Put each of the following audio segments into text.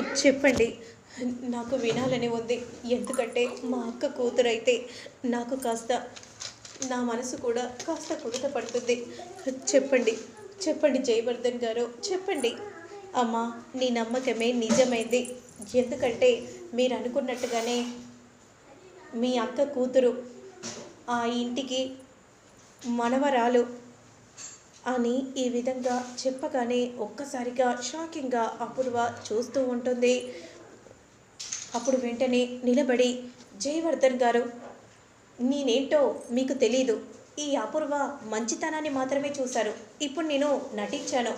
చెప్పండి. నాకు వినాలని ఉంది. ఎందుకంటే మా అక్క కూతురైతే నాకు కాస్త నా మనసు కూడా కాస్త కుదుట పడుతుంది. చెప్పండి. చెప్పండి జయవర్ధన్ గారు. చెప్పండి. అమ్మా నీ నమ్మకమే నిజమైంది. ఎందుకంటే మీరు అనుకున్నట్టుగానే మీ అక్క కూతురు ఆ ఇంటికి మనవరాలు అని ఈ విధంగా చెప్పగానే ఒక్కసారిగా షాకింగ్గా అపూర్వ చూస్తూ ఉంటుంది. అప్పుడు వెంటనే నిలబడి జయవర్ధన్ గారు నేనేంటో మీకు తెలీదు. ఈ అపూర్వ మంచితనాన్ని మాత్రమే చూశారు. ఇప్పుడు నేను నటించాను.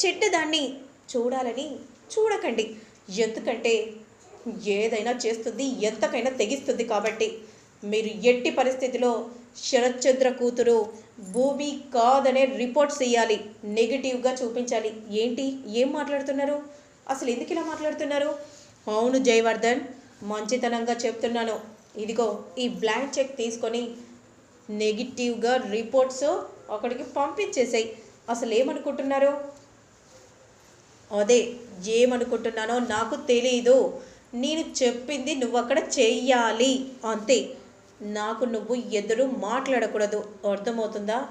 చెడ్డదాన్ని చూడాలని చూడకండి. ఎందుకంటే ఏదైనా చేస్తుంది ఎంతకైనా తెగిస్తుంది కాబట్టి. మీరు ఎట్టి పరిస్థితిలో శరత్చంద్ర కూతురు భూమి కాదనే రిపోర్ట్స్ ఇవ్వాలి నెగిటివ్గా చూపించాలి. ఏంటి? ఏం మాట్లాడుతున్నారు? అసలు ఎందుకు ఇలా మాట్లాడుతున్నారు? అవును జయవర్ధన్ మంచితనంగా చెప్తున్నాను. ఇదిగో ఈ బ్లాంక్ చెక్ తీసుకొని నెగిటివ్గా రిపోర్ట్స్ అక్కడికి పంపించేసాయి. అసలు ఏమనుకుంటున్నారు? అదే ఏమనుకుంటున్నానో నాకు తెలియదు నేను చెప్పింది నువ్వు అక్కడ చెయ్యాలి. అంతే. నాకు నువ్వు ఎదురు మాట్లాడకూడదు. అర్థమవుతుందా?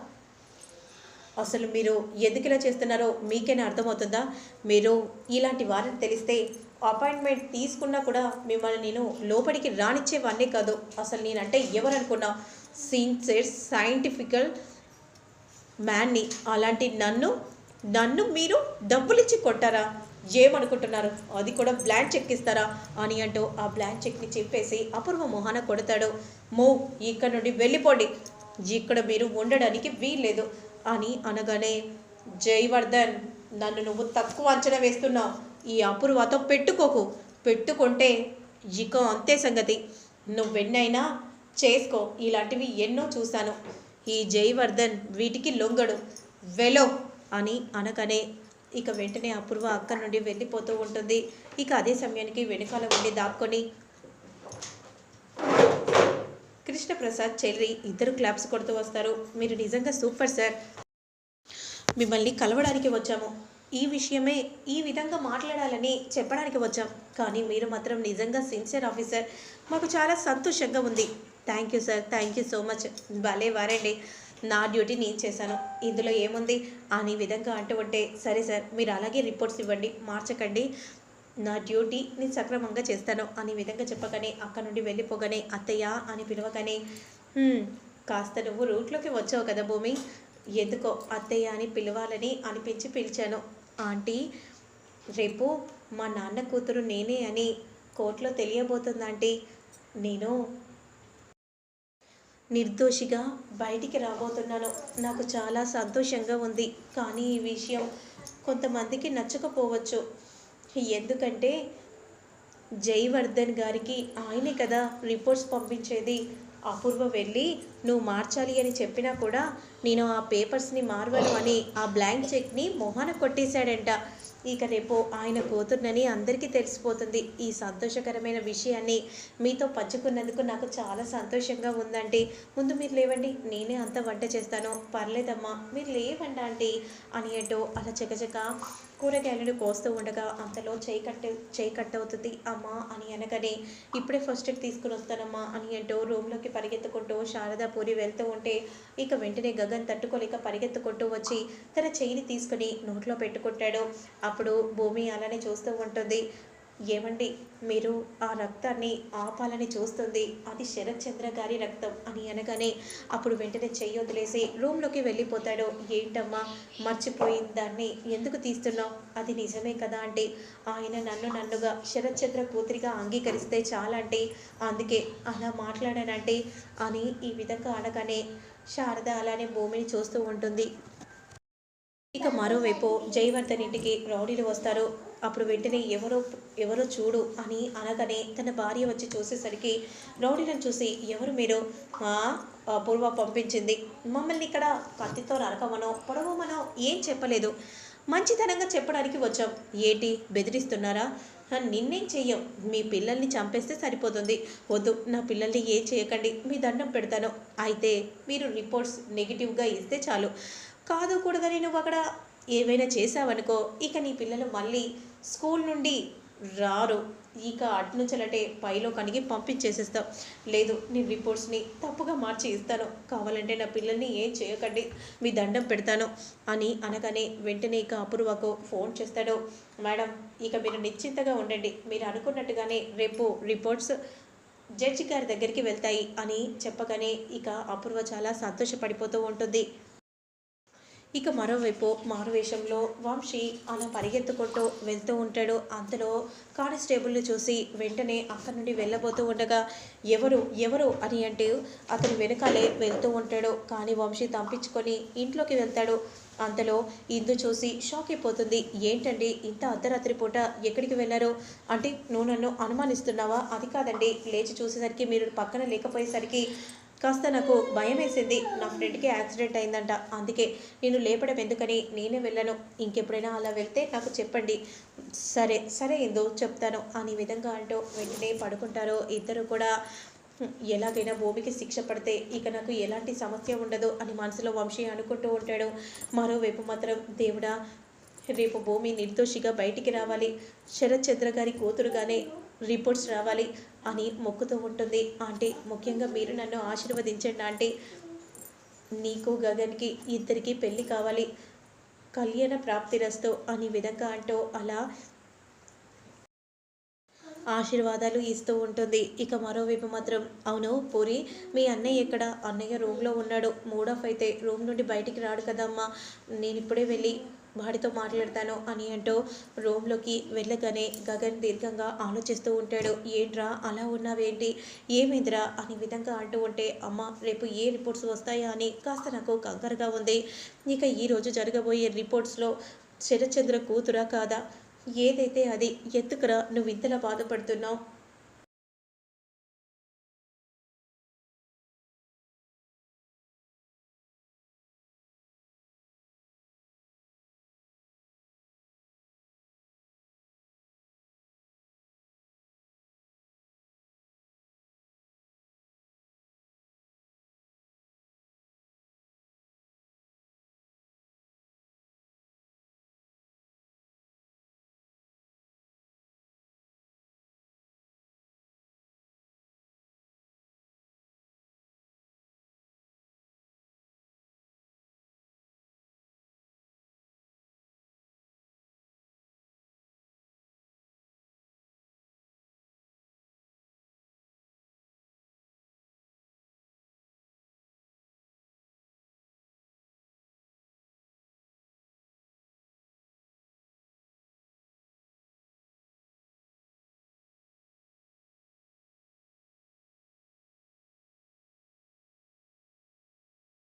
అసలు మీరు ఎందుకు ఇలా చేస్తున్నారో మీకైనా అర్థమవుతుందా? మీరు ఇలాంటి వారిని తెలిస్తే అపాయింట్మెంట్ తీసుకున్నా కూడా మిమ్మల్ని నేను లోపలికి రానిచ్చేవాన్నే కాదు. అసలు నేనంటే ఎవరనుకున్నా? సిన్సియర్ సైంటిఫికల్ మ్యాన్ని. అలాంటి నన్ను నన్ను మీరు డబ్బులిచ్చి కొట్టారా? ఏమనుకుంటున్నారు? అది కూడా బ్లాంక్ చెక్ ఇస్తారా? అని అంటూ ఆ బ్లాంక్ చెక్ని చెప్పేసి అపూర్వ మొహాన కొడతాడు. మో ఇక్కడ నుండి వెళ్ళిపోండి. ఇక్కడ మీరు ఉండడానికి వీల్లేదు అని అనగానే జయవర్ధన్ నన్ను నువ్వు తక్కువ అంచనా వేస్తున్నావు ఈ అపూర్వతో పెట్టుకోకు. పెట్టుకుంటే ఇక అంతే సంగతి. నువ్వెన్నైనా చేసుకో. ఇలాంటివి ఎన్నో చూశాను. ఈ జయవర్ధన్ వీటికి లొంగడు. వెలో అని అనగానే ఇక వెంటనే అపూర్వ అక్కడి నుండి వెళ్ళిపోతూ ఉంటుంది. ఇక అదే సమయానికి వెనుకాల ఉండి దాక్కొని కృష్ణప్రసాద్ చెల్లి ఇద్దరు క్లాప్స్ కొడుతూ వస్తారు. మీరు నిజంగా సూపర్ సార్ మిమ్మల్ని కలవడానికి వచ్చాము. ఈ విషయమే ఈ విధంగా మాట్లాడాలని చెప్పడానికి వచ్చాం. కానీ మీరు మాత్రం నిజంగా సిన్సియర్ ఆఫీసర్ మాకు చాలా సంతోషంగా ఉంది. Thank you sir thank you so much భలే వారండి. నా డ్యూటీ నేను చేశాను. ఇందులో ఏముంది? అని విధంగా అంటూ ఉంటే సరే సార్ మీరు అలాగే రిపోర్ట్స్ ఇవ్వండి మార్చకండి. నా డ్యూటీ నేను సక్రమంగా చేస్తాను అని విధంగా చెప్పగానే అక్కడ నుండి వెళ్ళిపోగానే అత్తయ్య అని పిలవగానే కాస్త నువ్వు రూట్లోకి వచ్చావు కదా భూమి. ఎందుకో అత్తయ్య అని పిలవాలని అనిపించి పిలిచాను. ఆంటీ రేపు మా నాన్న కూతురు నేనే అని కోర్టులో తెలియబోతుంది ఆంటీ? నేను నిర్దోషిగా బయటికి రాబోతున్నాను. నాకు చాలా సంతోషంగా ఉంది. కానీ ఈ విషయం కొంతమందికి నచ్చకపోవచ్చు. ఎందుకంటే జయవర్ధన్ గారికి ఆయనే కదా రిపోర్ట్స్ పంపించేది. అపూర్వ వెళ్ళి నువ్వు మార్చాలి అని చెప్పినా కూడా నేను ఆ పేపర్స్ని మార్వను అని ఆ బ్లాంక్ చెక్ని మొహాన కొట్టేశాడంట. ఇక రేపు ఆయన కూతుర్నని అందరికీ తెలిసిపోతుంది. ఈ సంతోషకరమైన విషయాన్ని మీతో పంచుకున్నందుకు నాకు చాలా సంతోషంగా ఉందండి. ముందు మీరు లేవండి నేనే అంత వంట చేస్తాను. పర్లేదమ్మా మీరు లేవండి ఆంటీ అని అంటూ అలా చకచక కూరగాయలను కోస్తూ ఉండగా అంతలో చేయి కట్టే చేయి కట్ అవుతుంది అమ్మా అని అనగానే ఇప్పుడే ఫస్ట్ ఎయిడ్ తీసుకుని వస్తానమ్మా అని అంటూ రూమ్లోకి పరిగెత్తుకుంటూ శారదాపూరి వెళ్తూ ఉంటే ఇక వెంటనే గగన్ తట్టుకోలేక పరిగెత్తుకుంటూ వచ్చి తన చేయిని తీసుకుని నోట్లో పెట్టుకుంటాడు. అప్పుడు భూమి అలానే చూస్తూ ఉంటుంది. ఏమండి? మీరు ఆ రక్తాన్ని ఆపాలని చూస్తుంది. అది శరత్చంద్ర గారి రక్తం అని అనగానే అప్పుడు వెంటనే చెయ్యి వదిలేసి రూమ్లోకి వెళ్ళిపోతాడు. ఏంటమ్మా? మర్చిపోయిన దాన్ని ఎందుకు తీస్తున్నావు? అది నిజమే కదా అంటే ఆయన నన్ను నన్నుగా శరత్చంద్ర కూతురిగా అంగీకరిస్తే చాలంటే అందుకే అలా మాట్లాడానంటే అని ఈ విధంగా అనగానే శారద అలానే భూమిని చూస్తూ ఉంటుంది. ఇక మరోవైపు జయవర్ధన్ ఇంటికి రౌడీలు వస్తారు. అప్పుడు వెంటనే ఎవరో ఎవరో చూడు అని అనగానే తన భార్య వచ్చి చూసేసరికి రౌడీలను చూసి ఎవరు మీరు? మా అపూర్వ పంపించింది. మమ్మల్ని ఇక్కడ కత్తితో నరకమనో పొడవమనో ఏం చెప్పలేదు. మంచితనంగా చెప్పడానికి వచ్చాం. ఏటి? బెదిరిస్తున్నారా? నిన్నేం చెయ్యం? మీ పిల్లల్ని చంపేస్తే సరిపోతుంది. వద్దు నా పిల్లల్ని ఏం చేయకండి మీ దండం పెడతాను. అయితే మీరు రిపోర్ట్స్ నెగిటివ్గా ఇస్తే చాలు. కాదు కూడదని నువ్వు అక్కడ ఏవైనా చేసావనుకో ఇక నీ పిల్లలు మళ్ళీ స్కూల్ నుండి రారు. ఇక అట్నుంచలంటే పైలో కనిగి పంపించేసేస్తాం. లేదు నీ రిపోర్ట్స్ని తప్పుగా మార్చి ఇస్తాను. కావాలంటే నా పిల్లల్ని ఏం చేయకండి. మీ దండం పెడతాను అని అనగానే వెంటనే ఇక అపూర్వకు ఫోన్ చేస్తాడు. మేడం ఇక మీరు నిశ్చింతగా ఉండండి. మీరు అనుకున్నట్టుగానే రేపు రిపోర్ట్స్ జడ్జి గారి దగ్గరికి వెళ్తాయి అని చెప్పగానే ఇక అపూర్వ చాలా సంతోషపడిపోతూ ఉంటుంది. ఇక మరోవైపు మారువేషంలో వంశీ అలా పరిగెత్తుకుంటూ వెళ్తూ ఉంటాడు. అంతలో కానిస్టేబుల్ని చూసి వెంటనే అక్కడి నుండి వెళ్ళబోతూ ఉండగా ఎవరు ఎవరు అని అంటూ అతని వెనకాలే వెళ్తూ ఉంటాడు. కానీ వంశీ తప్పించుకొని ఇంట్లోకి వెళ్తాడు. అంతలో ఇందు చూసి షాక్ అయిపోతుంది. ఏంటండి ఇంత అర్ధరాత్రి పూట ఎక్కడికి వెళ్ళారు? అంటే నువ్వు నన్ను అనుమానిస్తున్నావా? అది కాదండి. లేచి చూసేసరికి మీరు పక్కన లేకపోయేసరికి కాస్త నాకు భయం వేసింది నా ఫ్రెండ్కి యాక్సిడెంట్ అయిందంట. అందుకే నేను లేపడం ఎందుకని నేనే వెళ్ళను. ఇంకెప్పుడైనా అలా వెళ్తే నాకు చెప్పండి. సరే సరే ఏందో చెప్తాను అని విధంగా అంటూ వెంటనే పడుకుంటారు. ఇద్దరు కూడా ఎలాగైనా భూమికి శిక్ష పడితే ఇక నాకు ఎలాంటి సమస్య ఉండదు అని మనసులో వంశీ అనుకుంటూ ఉంటాడు. మరోవైపు మాత్రం దేవుడా రేపు భూమి నిర్దోషిగా బయటికి రావాలి. శరత్ చంద్ర గారి కూతురుగానే రిపోర్ట్స్ రావాలి అని మొక్కుతూ ఉంటుంది. ఆంటీ ముఖ్యంగా మీరు నన్ను ఆశీర్వదించండి ఆంటీ. నీకు గగన్కి ఇద్దరికి పెళ్ళి కావాలి. కళ్యాణ ప్రాప్తిరస్తు అని విధంగా అంటూ అలా ఆశీర్వాదాలు ఇస్తూ ఉంటుంది. ఇక మరోవైపు మాత్రం అవును పూరి మీ అన్నయ్య ఎక్కడ? అన్నయ్య రూమ్లో ఉన్నాడు. మూడ్ ఆఫ్ అయితే రూమ్ నుండి బయటికి రాడు కదమ్మా. నేను ఇప్పుడే వెళ్ళి వాడితో మాట్లాడతాను అని అంటూ రూమ్లోకి వెళ్ళగానే గగన్ దీర్ఘంగా ఆలోచిస్తూ ఉంటాడు. ఏంట్రా అలా ఉన్నావేంటి? ఏమైందిరా? అని విధంగా అంటూ ఉంటే అమ్మ రేపు ఏ రిపోర్ట్స్ వస్తాయా? అని కాస్త నాకు కంగారుగా ఉంది. ఇక ఈరోజు జరగబోయే రిపోర్ట్స్లో శరత్చంద్ర కూతురా కాదా? ఏదైతే అది ఎత్తుకురా నువ్వు ఇంతలా బాధపడుతున్నావు?